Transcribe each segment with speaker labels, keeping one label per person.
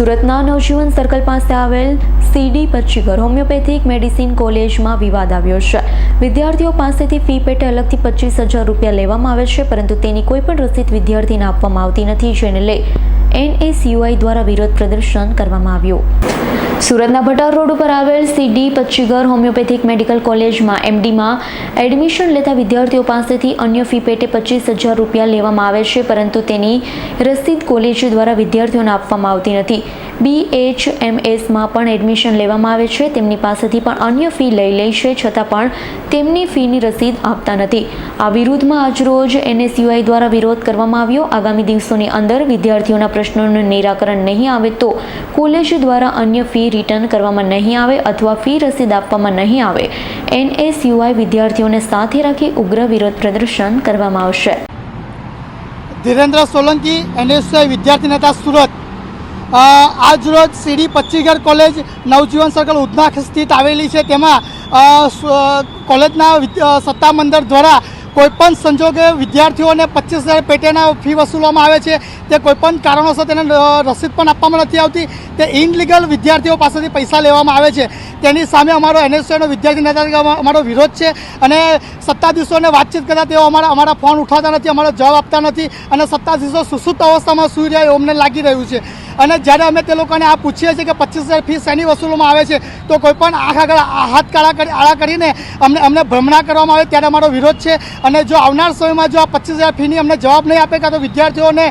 Speaker 1: સુરતના નવજીવન સર્કલ પાસે આવેલ સીડી પચ્ચીગર હોમિયોપેથિક મેડિસિન કોલેજમાં વિવાદ આવ્યો છે. વિદ્યાર્થીઓ પાસેથી ફી પેટે અલગથી પચીસ હજાર રૂપિયા લેવામાં આવે છે, પરંતુ તેની કોઈ પણ રસીદ વિદ્યાર્થીને આપવામાં આવતી નથી, જેને લઈ એનએસયુઆઈ દ્વારા વિરોધ પ્રદર્શન કરવામાં આવ્યું. સુરતના ભટાર રોડ ઉપર આવેલ સીડી પચ્ચીગર હોમિયોપેથિક મેડિકલ કોલેજમાં એમડીમાં એડમિશન લેતા વિદ્યાર્થીઓ પાસેથી અન્ય ફી પેટે પચીસ હજાર રૂપિયા લેવામાં આવે છે, પરંતુ તેની રસીદ કોલેજ દ્વારા વિદ્યાર્થીઓને આપવામાં આવતી નથી. બી એચ એમ એસમાં પણ એડમિશન લેવામાં આવે છે. તેમની પાસેથી પણ અન્ય ફી લઈ લે છે, છતાં પણ તેમની ફીની રસીદ આપતા નથી. આ વિરુદ્ધમાં આજરોજ એનએસયુઆઈ દ્વારા વિરોધ કરવામાં આવ્યો. આગામી દિવસોની અંદર વિદ્યાર્થીઓના પ્રશ્નોનું નિરાકરણ નહીં આવે તો કોલેજ દ્વારા અન્ય ફી રિટર્ન કરવામાં નહીં આવે અથવા ફી રસીદ આપવામાં નહીં આવે. એનએસયુઆઈ વિદ્યાર્થીઓને સાથે રાખી ઉગ્ર વિરોધ પ્રદર્શન કરવામાં આવશે.
Speaker 2: ધીરેન્દ્ર સોલંકી એનએસયુઆઈ વિદ્યાર્થી નેતા સુરત. અ, આજ રોજ C D Pachchigar college Navjivan circle Udhna સ્થિત આવેલી છે. તેમાં કોલેજના સત્તામંડળ સત્તા મંડળ દ્વારા કોઈપણ સંજોગે વિદ્યાર્થીઓને પચીસ હજાર પેટેના ફી વસૂલવામાં આવે છે, તે કોઈપણ કારણોસર તેને રસીદ પણ આપવામાં નથી આવતી, તે ઇનલીગલ વિદ્યાર્થીઓ પાસેથી પૈસા લેવામાં આવે છે. તેની સામે અમારો એનએસયુનો વિદ્યાર્થી નેતા અમારો વિરોધ છે અને સત્તાધીશોને વાતચીત કરતા તેઓ અમારા અમારા ફોન ઉઠાવતા નથી, અમારો જવાબ આપતા નથી અને સત્તાધીશો સુસુપ્ત અવસ્થામાં સૂઈ રહ્યા અમને લાગી રહ્યું છે. અને જ્યારે અમે તે લોકોને આ પૂછીએ છીએ કે પચીસ હજાર ફી શેની વસૂલવામાં આવે છે, તો કોઈપણ આંખ આગળ હાથ કાળા આળા કરીને અમને અમને ભ્રમણા કરવામાં આવે ત્યારે અમારો વિરોધ છે. અને જો આવનાર સમયમાં જો આ પચીસ હજાર ફીની અમને જવાબ નહીં આપે કાં તો વિદ્યાર્થીઓને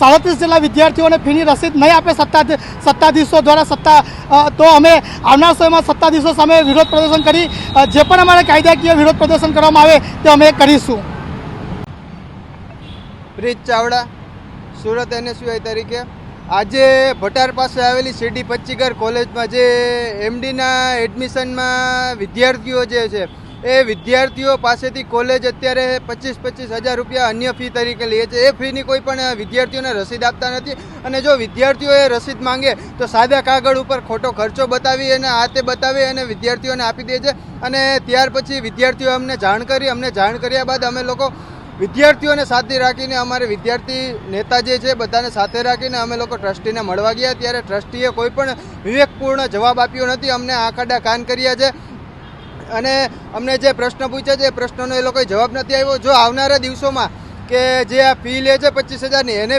Speaker 2: સાડત્રીસ જેટલા વિદ્યાર્થીઓને ફીની રસીદ નહીં આપે સત્તા સત્તાધીશો દ્વારા સત્તા તો અમે આવનાર સમયમાં સત્તાધીશો સામે વિરોધ પ્રદર્શન કરી જે પણ અમારે કાયદાકીય વિરોધ પ્રદર્શન કરવામાં આવે તે અમે કરીશું.
Speaker 3: બ્રિજ ચાવડા, સુરત એનએસયુઆઈ તરીકે. આજે ભટાર પાસે આવેલી સીડી પચ્ચીગર કોલેજમાં જે એમડીના એડમિશનમાં વિદ્યાર્થીઓ જે છે એ વિદ્યાર્થીઓ પાસેથી કોલેજ અત્યારે પચીસ પચીસ હજાર રૂપિયા અન્ય ફી તરીકે લે છે. એ ફીની કોઈ પણ વિદ્યાર્થીઓને રસીદ આપતા નથી. અને જો વિદ્યાર્થીઓએ રસીદ માંગે તો સાદા કાગળ ઉપર ખોટો ખર્ચો બતાવી અને આ તે બતાવી અને વિદ્યાર્થીઓને આપી દે છે. અને ત્યાર પછી વિદ્યાર્થીઓ અમને જાણ કરી. અમને જાણ કર્યા બાદ અમે લોકો વિદ્યાર્થીઓને સાથે રાખીને અમારે વિદ્યાર્થી નેતા જે છે બધાને સાથે રાખીને અમે લોકો ટ્રસ્ટીને મળવા ગયા. ત્યારે ટ્રસ્ટીએ કોઈ પણ વિવેકપૂર્ણ જવાબ આપ્યો નથી. અમને આખાડા કાન કર્યા છે. અને અમને જે પ્રશ્ન પૂછ્યા છે, એ પ્રશ્નનો એ લોકોએ જવાબ નથી આવ્યો જો આવનારા દિવસોમાં કે જે આ ફી લે છે પચીસ હજારની, એને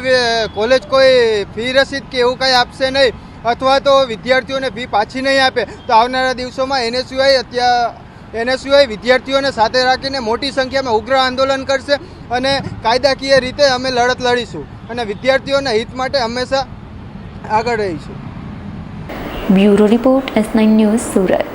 Speaker 3: કોલેજ કોઈ ફી રસીદ કે એવું કાંઈ આપશે નહીં, અથવા તો વિદ્યાર્થીઓને ફી પાછી નહીં આપે, તો આવનારા દિવસોમાં એને સિવાય અત્યાર અત્યારે સિવાય વિદ્યાર્થીઓને સાથે રાખીને મોટી સંખ્યામાં ઉગ્ર આંદોલન કરશે અને કાયદાકીય રીતે અમે લડત લડીશું અને વિદ્યાર્થીઓના હિત માટે હંમેશા આગળ રહીશું.
Speaker 1: Bureau report S nine news Surat.